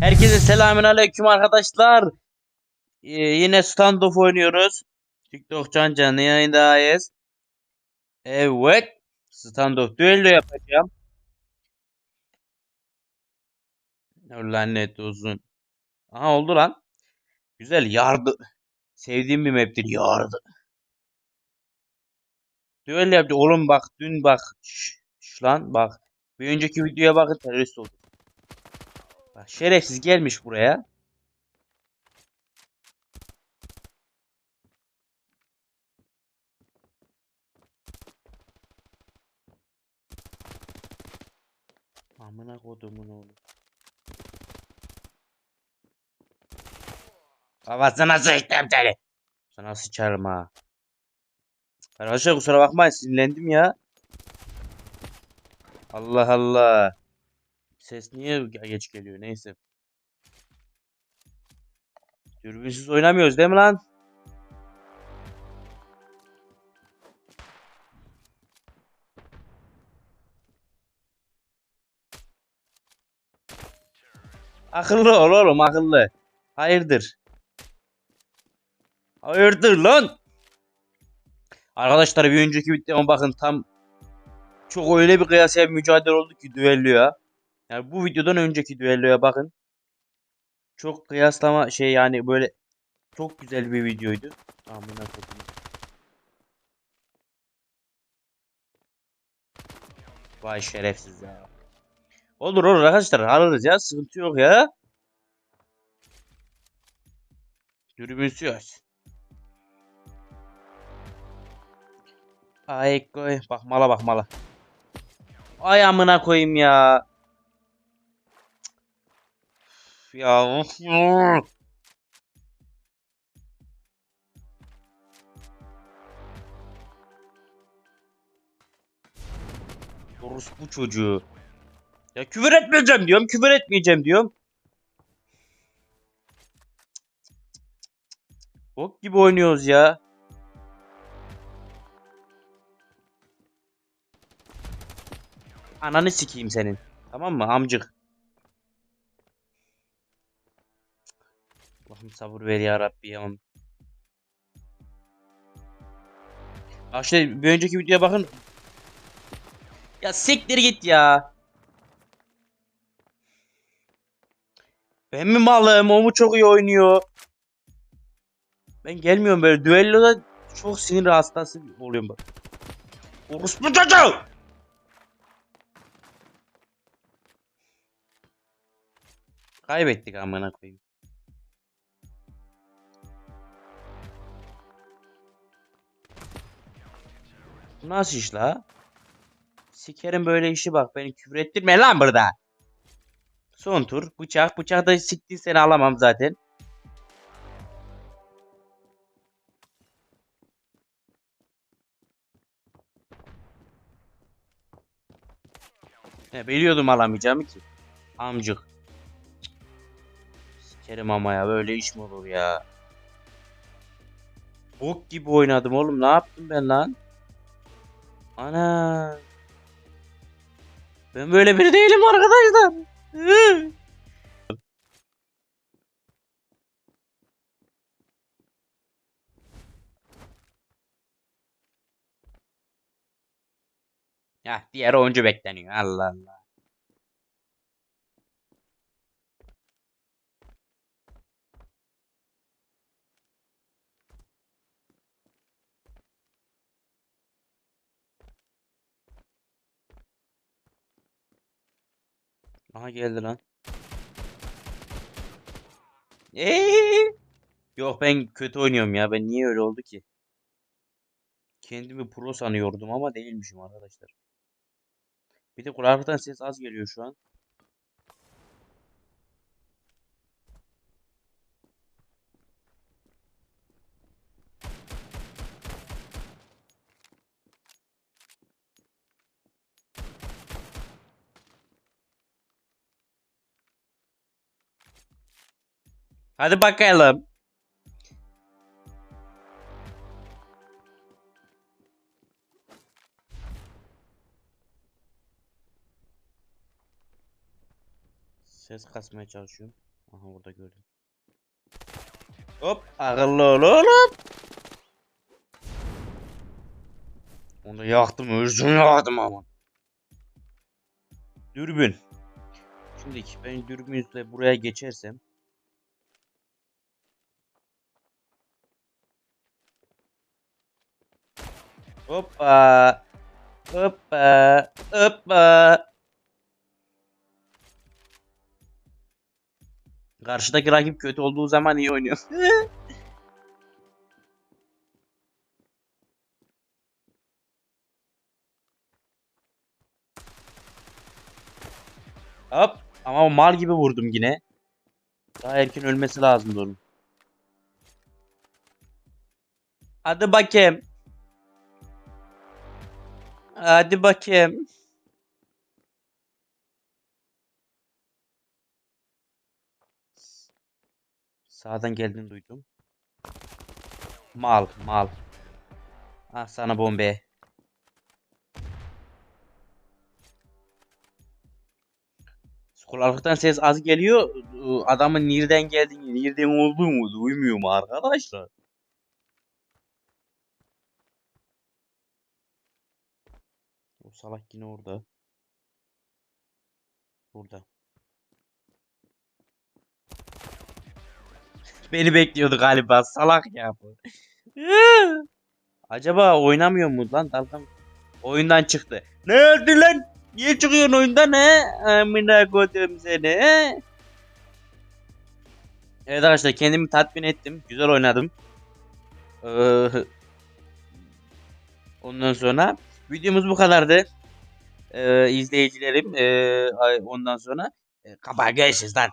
Herkese selamünaleyküm arkadaşlar. Ee, yine standoff oynuyoruz. TikTok Can Canlı yayındayız. Evet. Standoff düello yapacağım. Lanet olsun. Aha oldu lan. Güzel yardı. Sevdiğim bir map'tir yardı. Düello yapacağım. Oğlum bak dün bak. Şş, şş lan bak. Bir önceki videoya bakın terörist oldu. Şerefsiz gelmiş buraya. Amına kodumun oğlu. Kafasına sıçtım seni. Sana sıçarım ha. Arkadaşlar kusura bakmayın sinirlendim ya. Allah Allah. Ses niye geç geliyor neyse. Dürbünsüz oynamıyoruz değil mi lan? Akıllı ol oğlum akıllı. Hayırdır? Hayırdır lan? Arkadaşlar bir önceki videoma bakın tam çok öyle bir kıyasaya bir mücadele oldu ki düelloya. Yani bu videodan önceki düelloya bakın. Çok kıyaslama şey yani böyle çok güzel bir videoydu. Amına koyayım. Vay şerefsiz ya. Olur olur arkadaşlar alırız ya sıkıntı yok ya. Dürbünsüz. Ay koy bak mala bak mala. Ay amına koyayım ya. Ya of ya. bu çocuğu. Ya küfür etmeyeceğim diyorum, küfür etmeyeceğim diyorum. Bok gibi oynuyoruz ya. Ananı sikeyim senin. Tamam mı amcık? Allah'ım sabır ver ya Rabbi ya. İşte bir önceki videoya bakın. Ya siktir git ya. Ben mi malım? O mu çok iyi oynuyor? Ben gelmiyorum böyle. Düelloda çok sinir hastası oluyorum bak. Orospu çocuğu! Kaybettik amına koyayım. Nasıl iş la? Sikerim böyle işi bak beni küfür ettirme lan burada. Son tur bıçak bıçak da siktin seni alamam zaten. He, biliyordum alamayacağımı ki. Amcık. Sikerim ama ya böyle iş mi olur ya? Bok gibi oynadım oğlum ne yaptım ben lan? Ana. Ben böyle biri değilim arkadaşlar. Ya diğer oyuncu bekleniyor. Allah Allah. Aha geldi lan. Eee? Yok ben kötü oynuyorum ya. Ben niye öyle oldu ki? Kendimi pro sanıyordum ama değilmişim arkadaşlar. Bir de kulaklıktan ses az geliyor şu an. Hadi bakalım. Ses kasmaya çalışıyorum. Aha burada gördüm. Hop akıllı ol oğlum. Onu yaktım özüm yaktım ama. Dürbün. Şimdi ben dürbünle buraya geçersem. Hoppa. Hoppa. Hoppa. Karşıdaki rakip kötü olduğu zaman iyi oynuyor. Hop. Ama mal gibi vurdum yine. Daha erken ölmesi lazımdı onun. Hadi bakayım. Hadi bakayım. Sağdan geldiğini duydum. Mal, mal. Ah sana bombe. Kulaklıktan ses az geliyor. Adamın nereden geldiğini, nereden olduğunu duymuyorum arkadaşlar. O salak yine orada. Burada. Beni bekliyordu galiba. Salak ya bu. Acaba oynamıyor mu lan dalgam? Oyundan çıktı. Ne oldu lan? Niye çıkıyorsun oyundan he? Amına koydum seni he? Evet arkadaşlar kendimi tatmin ettim. Güzel oynadım. Ee, ondan sonra videomuz bu kadardı. Ee, izleyicilerim. Ee, ondan sonra e, kapa görüşürüz lan.